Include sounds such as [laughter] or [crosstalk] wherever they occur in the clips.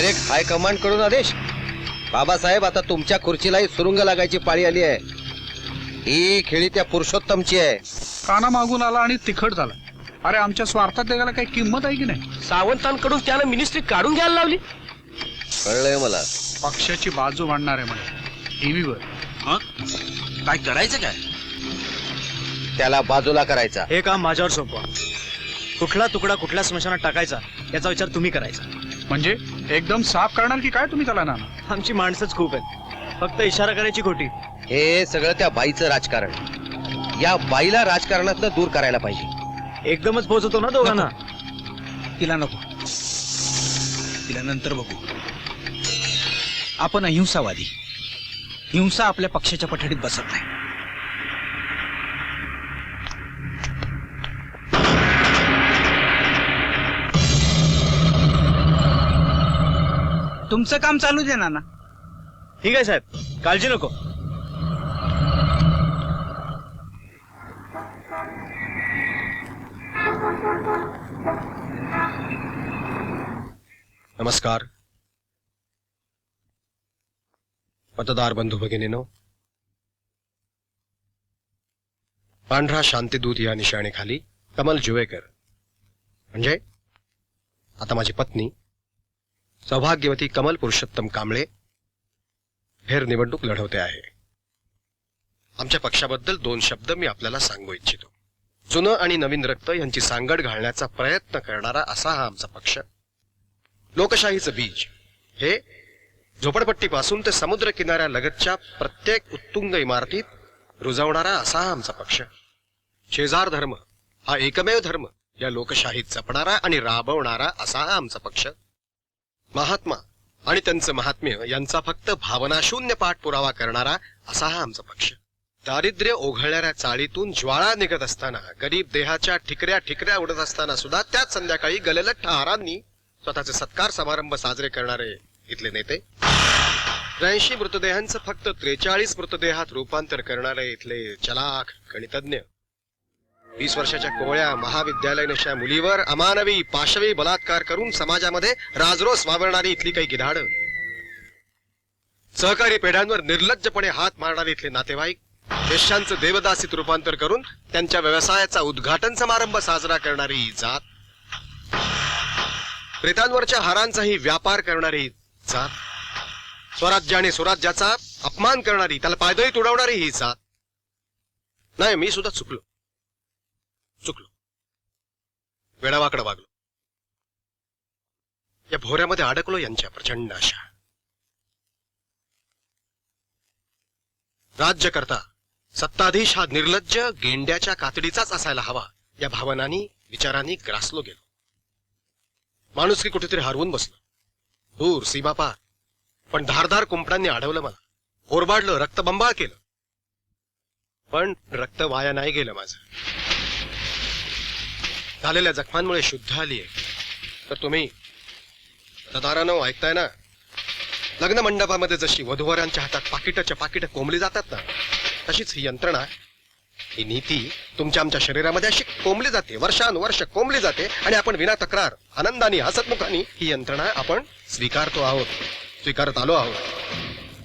Direct high कमांडकडून आदेश. बाबासाहेब आता तुमच्या खुर्चीलाही सुरुंग लागायची पाळी आली आहे. ही खेळी त्या पुरुषोत्तमची आहे. काना मागून आला आणि तिखट झाला. अरे आमच्या स्वार्थात त्याला काही किंमत आहे की नाही? सावंतांकडून त्याला मिनिस्ट्री काढून घ्यायला लावली. कळलंय मला. पक्षाची बाजू मांडणार आहे म्हणे. टीव्हीवर. काय करायचं काय? त्याला बाजूला करायचा. हे काम माझ्यावर सोपवा. कुठला तुकडा कुठल्या स्मशानात टाकायचा याचा विचार तुम्ही करायचा. म्हणजे? एकदम साफ करणार की काय तुम्ही त्याला नाना? आमची माणसंच खूप आहेत. फक्त इशारा करायची खोटी. हे सगळं त्या बाईचं राजकारण. या बाईला राजकारणातनं दूर करायला पाहिजे. एकदमच पोहोचवतो ना दोघांना तिला नको. तिला नंतर बघू. आपण अहिंसावादी. हिंसा आपल्या पक्षाच्या पठडीत बसत नाही. तुमचं काम चालू दे ना ठीक आहे साहेब. काळजी नको. नमस्कार. मतदार बंधू भगिनीनो पांढरा शांतिदूत या निशाणीखाली कमल जुवेकर. म्हणजे आता माझी पत्नी सौभाग्यवती कमल पुरुषोत्तम कांबळे फेर निवडणूक लढवते आहे. आमच्या पक्षाबद्दल दोन शब्द मी आपल्याला सांगू इच्छितो. जुनं आणि नवीन रक्त यांची सांगड घालण्याचा प्रयत्न करणारा असा हा आमचा पक्ष. लोकशाहीचं बीज. हे झोपडपट्टीपासून ते समुद्र किनाऱ्यालगतच्या प्रत्येक उत्तुंग इमारतीत रुजवणारा असा हा आमचा पक्ष. शेजार धर्म हा एकमेव धर्म या लोकशाहीत जपणारा आणि राबवणारा असा हा आमचा पक्ष. महात्मा आणि त्यांचं महात्म्य यांचा फक्त भावनाशून्य पाठपुरावा करणारा असा हा आमचा पक्ष. दारिद्र्य ओघळणाऱ्या चाळीतून ज्वाळा निघत असताना गरीब देहाच्या ठिकऱ्या ठिकऱ्या उडत असताना सुद्धा त्याच संध्याकाळी गललट ठारांनी स्वतःचे सत्कार समारंभ साजरे करणारे इथले नेते. त्र्याऐंशी मृतदेहांचं फक्त त्रेचाळीस मृतदेहात रूपांतर करणारे इथले चलाख गणितज्ञ. वीस वर्षाच्या कोवळ्या महाविद्यालयीनशा मुलीवर अमानवी पाशवी बलात्कार करून समाजामध्ये राजरोस वावरणारी इथली काही गिधाड. सहकारी पेढ्यांवर निर्लज्जपणे हात मारणारे इथले नातेवाईक वेश्यांचं देवदासीत रूपांतर करून त्यांच्या व्यवसायाचा उद्घाटन समारंभ साजरा करणारी ही जात. प्रेतांवरच्या हारांचाही व्यापार करणारी जात. स्वराज्य आणि स्वराज्याचा अपमान करणारी त्याला पायदळी तुडवणारी ही जात. नाही मी सुद्धा चुकलो. चुकलो. वेडावाकडं वागलो. या भोऱ्यामध्ये अडकलो यांच्या प्रचंड आशा. राज्यकर्ता सत्ताधीश हा निर्लज्ज गेंड्याच्या कातडीचाच असायला हवा या भावनांनी विचारांनी ग्रासलो गेलो. माणूस की कुठेतरी हरवून बसलो. दूर सीमा पार पण धारधार कुंपणांनी अडवलं मला. ओरबाडलं रक्तबंबाळ केलं. पण रक्त वाया नाही गेलं माझं. झालेल्या जखमांमुळे शुद्ध आली आहे. तर तुम्ही दारानं ऐकताय ना? लग्न मंडपामध्ये जशी वधूवरांच्या हातात पाकिटाच्या पाकिटं कोंबली जातात ना तशीच ही यंत्रणा ही नीती तुमच्या आमच्या शरीरामध्ये अशी कोंबली जाते वर्षानुवर्ष कोंबली जाते आणि आपण विना तक्रार आनंदाने हसतमुखाने ही यंत्रणा आपण स्वीकारतो आहोत स्वीकारत आलो आहोत.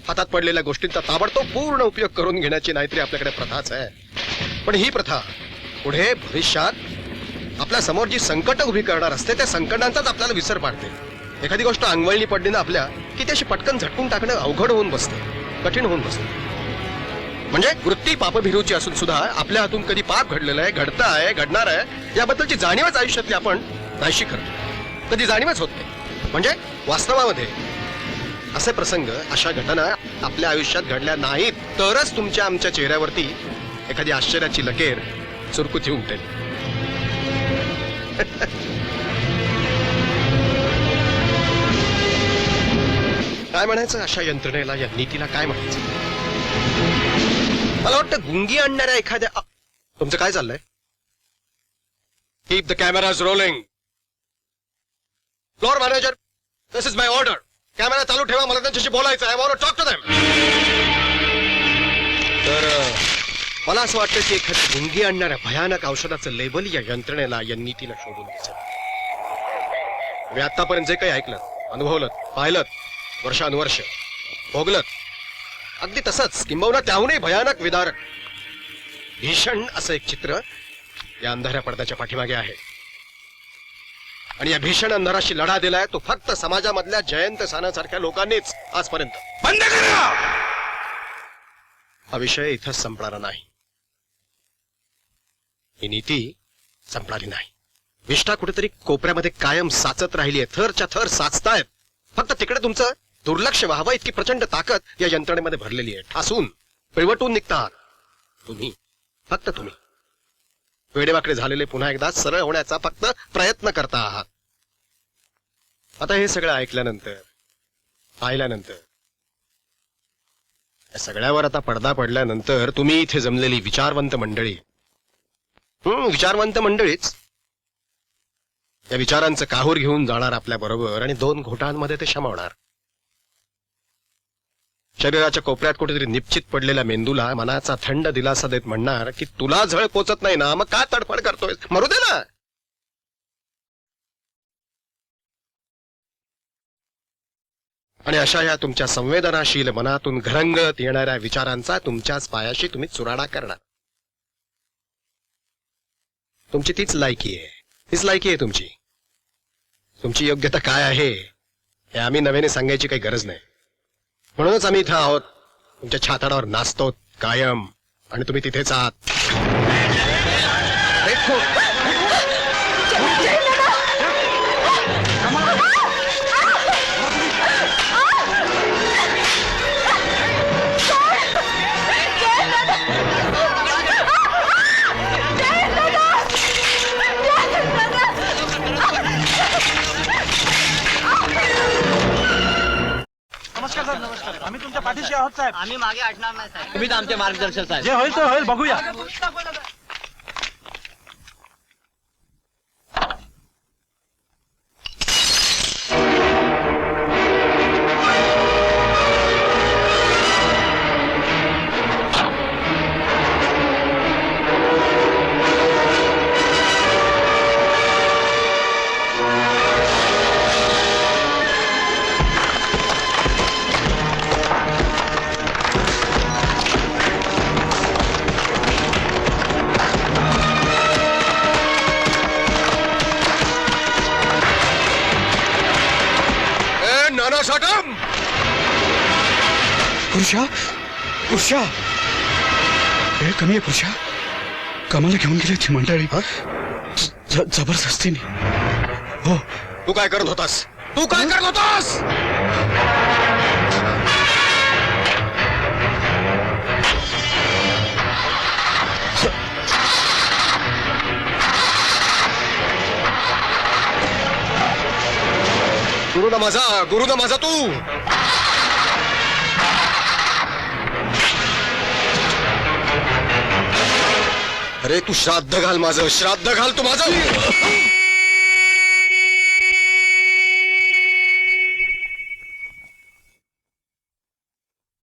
हातात पडलेल्या गोष्टींचा ताबडतोब पूर्ण उपयोग करून घेण्याची नाहीतरी आपल्याकडे प्रथाच आहे. पण ही प्रथा पुढे भविष्यात आपल्यासमोर जी संकट उभी करणार असते त्या संकटांचाच आपल्याला विसर पाडते. एखादी गोष्ट अंगवळणी पडली ना आपल्या की त्याशी पटकन झटकून टाकणं अवघड होऊन बसते कठीण होऊन बसते. म्हणजे वृत्ती पापभिरूची असून सुद्धा आपल्या हातून कधी पाप घडलेलं आहे घडतं आहे घडणार आहे याबद्दलची जाणीवच आयुष्यातली आपण नाहीशी करतो. कधी जाणीवच होत नाही. म्हणजे वास्तवामध्ये असे प्रसंग अशा घटना आपल्या आयुष्यात घडल्या नाहीत तरच तुमच्या आमच्या चेहऱ्यावरती एखादी आश्चर्याची लकेर चुरकुती उमटेल. [laughs] काय म्हणायचं अशा यंत्रणेला या नीतीला काय म्हणायचं? मला वाटतं गुंगी आणणाऱ्या एखाद्या तुमचं काय चाललंय? Keep the cameras rolling floor manager this is my order camera चालू ठेवा मला त्यांच्याशी बोलायचं I want talk to them मला असं वाटतं की एखाद्या गुंगी आणणाऱ्या भयानक औषधाचं लेबल या यंत्रणेला या नीतीला शोधून द्यायचं मी आतापर्यंत जे काही ऐकलं अनुभवलं पाहिलं वर्षानुवर्ष भोगलं अगदी तसंच किंबहुना त्याहूनही भयानक विदारक भीषण असं एक चित्र या अंधाऱ्या पडद्याच्या पाठीमागे आहे. आणि या भीषण अंधाराशी लढा दिलाय तो फक्त समाजामधल्या जयंत सानासारख्या लोकांनीच आजपर्यंत. बंद करा! हा विषय इथंच संपणारा नाही. ही नीती संपणारी नाही. विष्ठा कुठेतरी कोपऱ्यामध्ये कायम साचत राहिली आहे थरच्या थर साचतायत. फक्त तिकडे तुमचं दुर्लक्ष व्हावं इतकी प्रचंड ताकद या यंत्रणेमध्ये भरलेली आहे. ठासून पिळवटून निघतात तुम्ही फक्त तुम्ही. वेडेवाकडे झालेले पुन्हा एकदा सरळ होण्याचा फक्त प्रयत्न करता आहात. आता हे सगळं ऐकल्यानंतर पाहिल्यानंतर या सगळ्यावर आता पडदा पडल्यानंतर तुम्ही इथे जमलेली विचारवंत मंडळी हम्म विचारवंत मंडळीच. या विचारांचं काहूर घेऊन जाणार आपल्या बरोबर आणि दोन घोटांमध्ये ते शमावणार. शरीराच्या कोपऱ्यात कुठेतरी निश्चित पडलेल्या मेंदूला मनाचा थंड दिलासा देत म्हणणार की तुला झळ पोचत नाही ना मग का तडफड करतोय मरू दे ना. आणि अशा या तुमच्या संवेदनाशील मनातून घरंगत येणाऱ्या विचारांचा तुमच्याच पायाशी तुम्ही चुराडा करणार. तुमची तीच लायकी आहे. तीच लायकी आहे तुमची. तुमची योग्यता काय आहे हे आम्ही नव्याने सांगायची काही गरज नाही. म्हणूनच आम्ही इथं आहोत. तुमच्या छाताडावर नाचतो कायम. आणि तुम्ही तिथेच आहात. आम्ही तुमच्या पाठीशी आहोत साहेब. आम्ही मागे हटणार नाही साहेब. तुम्हीच आमचे मार्गदर्शक साहेब. जे होईल ते होईल. बघूया. साटम पुरुषा पुरुषा! वेळ कमी आहे पुरुषा. कमाला घेऊन गेली ती मंडळी. ज- जबरदस्तीने. हो. तू काय करत होतास? तू काय करत होतास? ना माझा गुरु ना माझा तू. अरे तू श्राद्ध घाल माझं श्राद्ध घाल तू माझं.